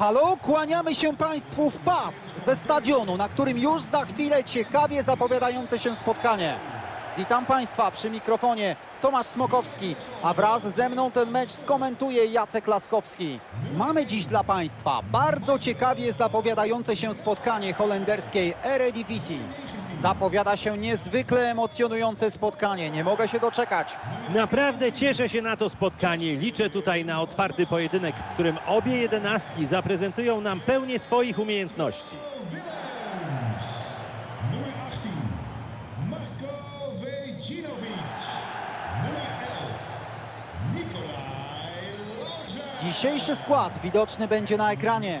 Halo, kłaniamy się Państwu w pas ze stadionu, na którym już za chwilę ciekawie zapowiadające się spotkanie. Witam Państwa przy mikrofonie Tomasz Smokowski, a wraz ze mną ten mecz skomentuje Jacek Laskowski. Mamy dziś dla Państwa bardzo ciekawie zapowiadające się spotkanie holenderskiej Eredivisie. Zapowiada się niezwykle emocjonujące spotkanie, nie mogę się doczekać. Naprawdę cieszę się na to spotkanie. Liczę tutaj na otwarty pojedynek, w którym obie jedenastki zaprezentują nam pełnię swoich umiejętności. Nummer 18, Marko Vejcinovic. Nummer 11, Nikolaj Larsen. Dzisiejszy skład widoczny będzie na ekranie.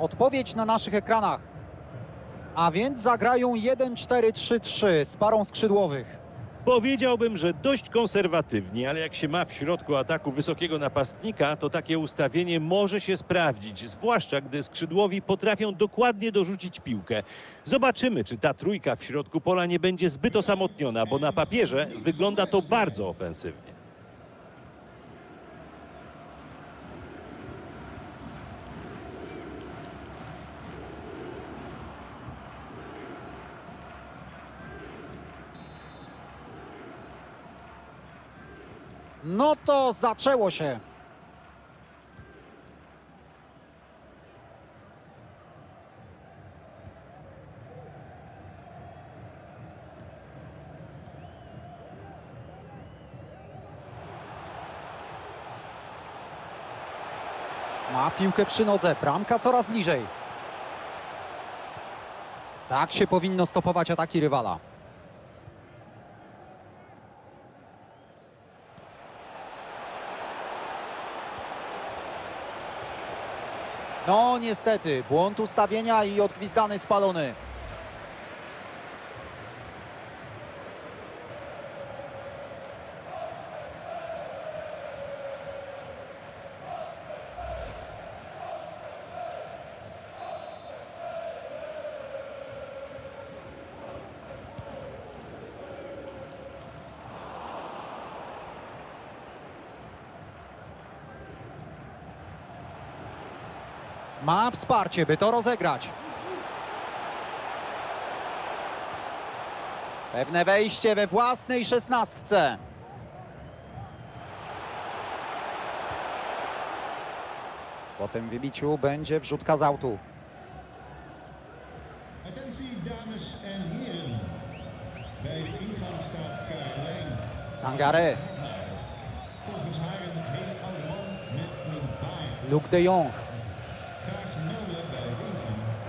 Odpowiedź na naszych ekranach. A więc zagrają 1-4-3-3 z parą skrzydłowych. Powiedziałbym, że dość konserwatywnie, ale jak się ma w środku ataku wysokiego napastnika, to takie ustawienie może się sprawdzić, zwłaszcza gdy skrzydłowi potrafią dokładnie dorzucić piłkę. Zobaczymy, czy ta trójka w środku pola nie będzie zbyt osamotniona, bo na papierze wygląda to bardzo ofensywnie. No to zaczęło się. Ma piłkę przy nodze, bramka coraz bliżej. Tak się powinno stopować ataki rywala. No niestety, błąd ustawienia i odgwizdany spalony. Ma wsparcie, by to rozegrać. Pewne wejście we własnej szesnastce. Po tym wybiciu będzie wrzutka z autu. Attentie dames en heren.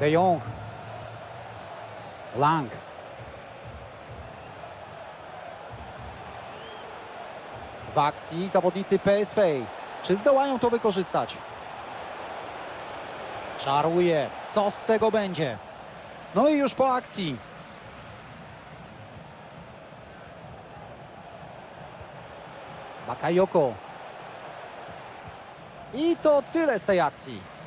De Jong, Lang. W akcji zawodnicy PSV. Czy zdołają to wykorzystać? Czaruje. Co z tego będzie? No i już po akcji. Bakayoko. I to tyle z tej akcji.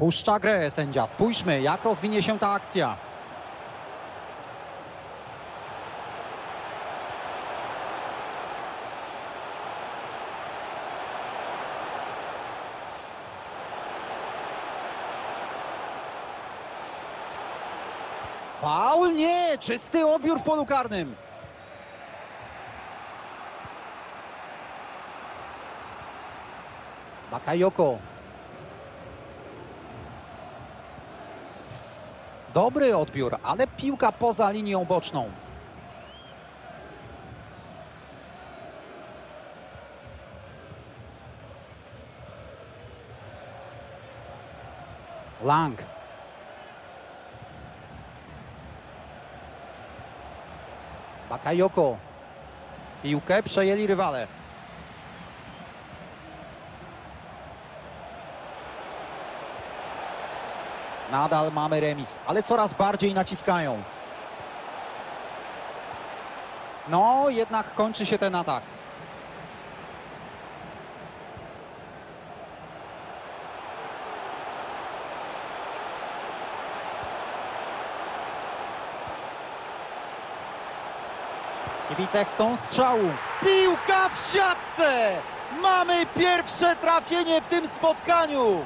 Puszcza grę sędzia. Spójrzmy, jak rozwinie się ta akcja. Faul? Nie! Czysty odbiór w polu karnym. Bakayoko. Dobry odbiór, ale piłka poza linią boczną. Lang. Bakayoko. Piłkę przejęli rywale. Nadal mamy remis, ale coraz bardziej naciskają. No, jednak kończy się ten atak. Kibice chcą strzału. Piłka w siatce! Mamy pierwsze trafienie w tym spotkaniu.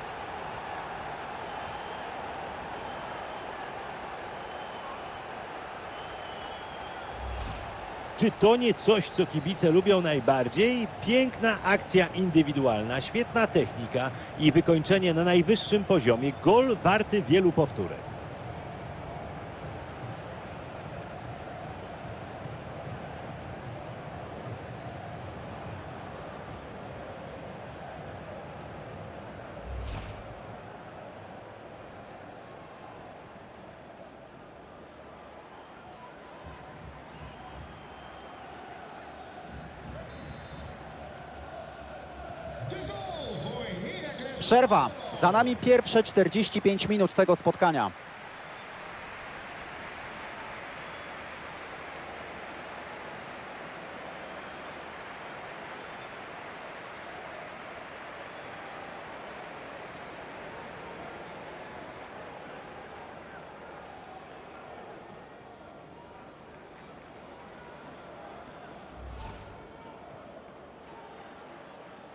Czy to nie coś, co kibice lubią najbardziej? Piękna akcja indywidualna, świetna technika i wykończenie na najwyższym poziomie. Gol warty wielu powtórek. Przerwa. Za nami pierwsze 45 minut tego spotkania.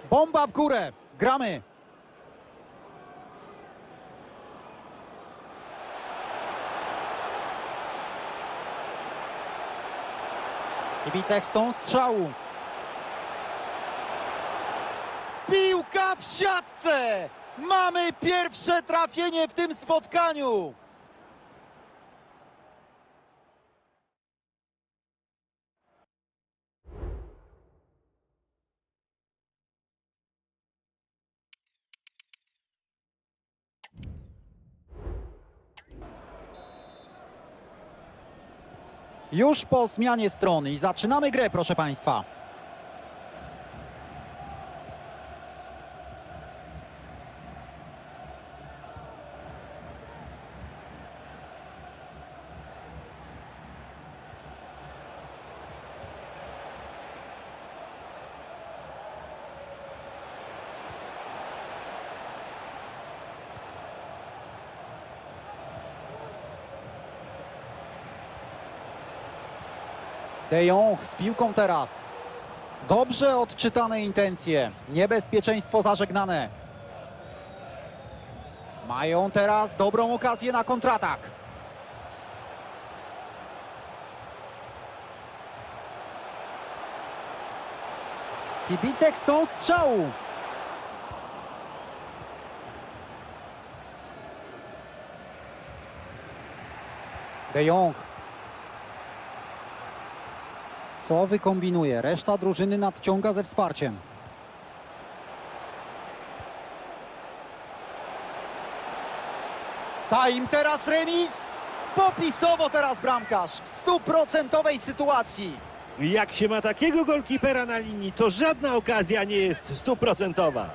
Bomba w górę. Gramy. Kibice chcą strzału. Piłka w siatce! Mamy pierwsze trafienie w tym spotkaniu! Już po zmianie strony i zaczynamy grę, proszę Państwa. De Jong z piłką teraz. Dobrze odczytane intencje. Niebezpieczeństwo zażegnane. Mają teraz dobrą okazję na kontratak. Kibice chcą strzału. De Jong co wykombinuje? Reszta drużyny nadciąga ze wsparciem. Ta im teraz remis. Popisowo teraz bramkarz w stuprocentowej sytuacji. Jak się ma takiego golkipera na linii, to żadna okazja nie jest stuprocentowa.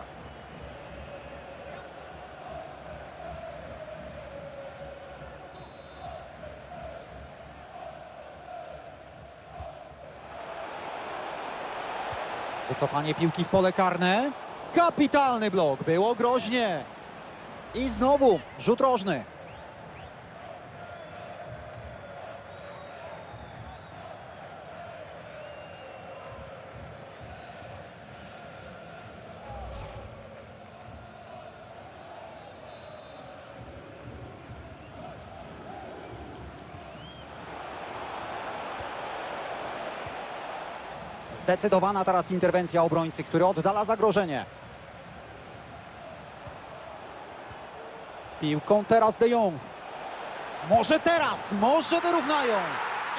Wycofanie piłki w pole karne. Kapitalny blok, było groźnie. I znowu rzut rożny. Zdecydowana teraz interwencja obrońcy, który oddala zagrożenie. Z piłką teraz De Jong. Może teraz, może wyrównają.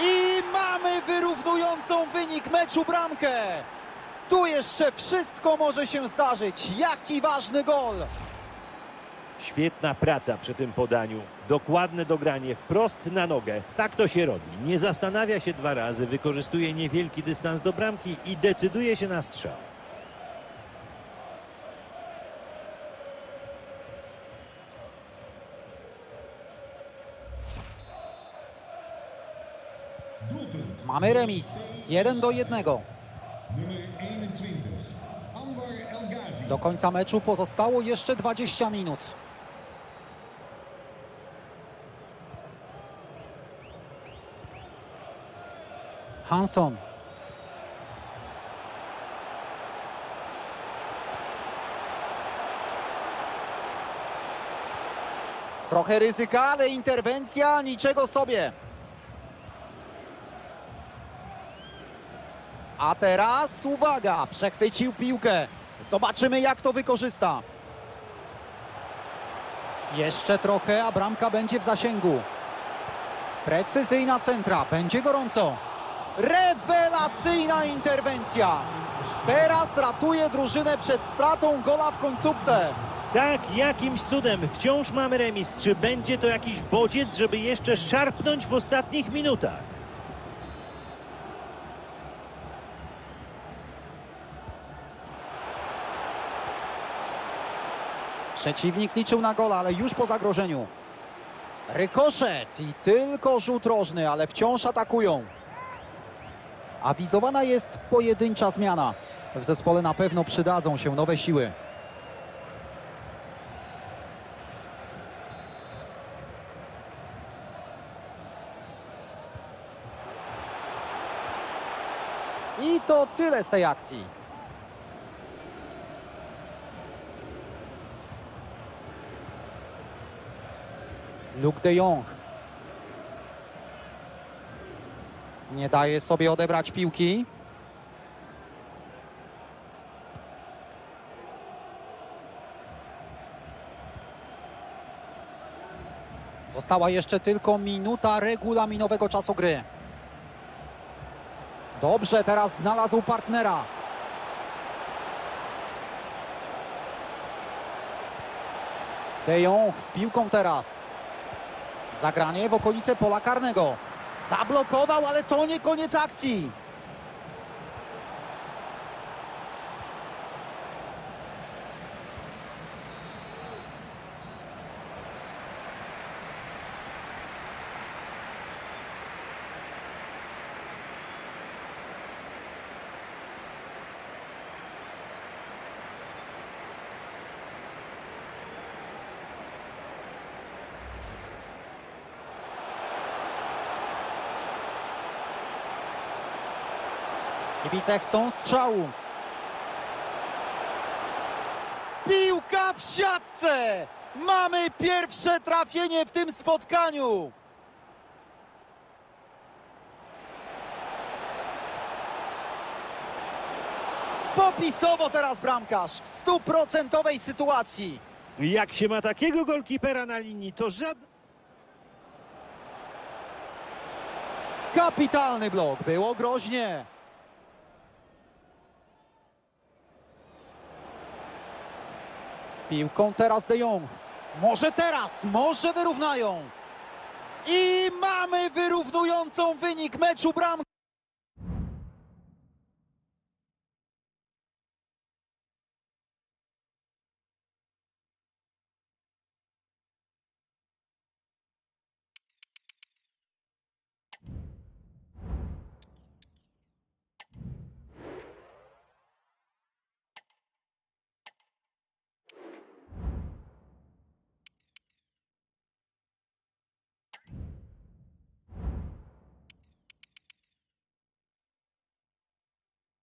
I mamy wyrównującą wynik meczu bramkę. Tu jeszcze wszystko może się zdarzyć. Jaki ważny gol. Świetna praca przy tym podaniu. Dokładne dogranie wprost na nogę. Tak to się robi. Nie zastanawia się dwa razy, wykorzystuje niewielki dystans do bramki i decyduje się na strzał. Mamy remis. 1 do 1. Nummer 21. Anwar El Ghazi. Do końca meczu pozostało jeszcze 20 minut. Hanson. Trochę ryzyka, ale interwencja niczego sobie. A teraz uwaga, przechwycił piłkę. Zobaczymy jak to wykorzysta. Jeszcze trochę, a bramka będzie w zasięgu. Precyzyjna centra, będzie gorąco. Rewelacyjna interwencja. Teraz ratuje drużynę przed stratą gola w końcówce. Tak, jakimś cudem wciąż mamy remis. Czy będzie to jakiś bodziec, żeby jeszcze szarpnąć w ostatnich minutach? Przeciwnik liczył na gola, ale już po zagrożeniu. Rykoszet i tylko rzut rożny, ale wciąż atakują. Awizowana jest pojedyncza zmiana. W zespole na pewno przydadzą się nowe siły. I to tyle z tej akcji. Luke de Jong. Nie daje sobie odebrać piłki. Została jeszcze tylko minuta regulaminowego czasu gry. Dobrze, teraz znalazł partnera. De Jong z piłką teraz. Zagranie w okolice pola karnego. Zablokował, ale to nie koniec akcji. Kibice chcą strzału. Piłka w siatce! Mamy pierwsze trafienie w tym spotkaniu! Popisowo teraz bramkarz w stuprocentowej sytuacji. Jak się ma takiego golkipera na linii, to żadne... Kapitalny blok, było groźnie. Piłką teraz De Jong. Może teraz, może wyrównają. I mamy wyrównującą wynik meczu bramkę.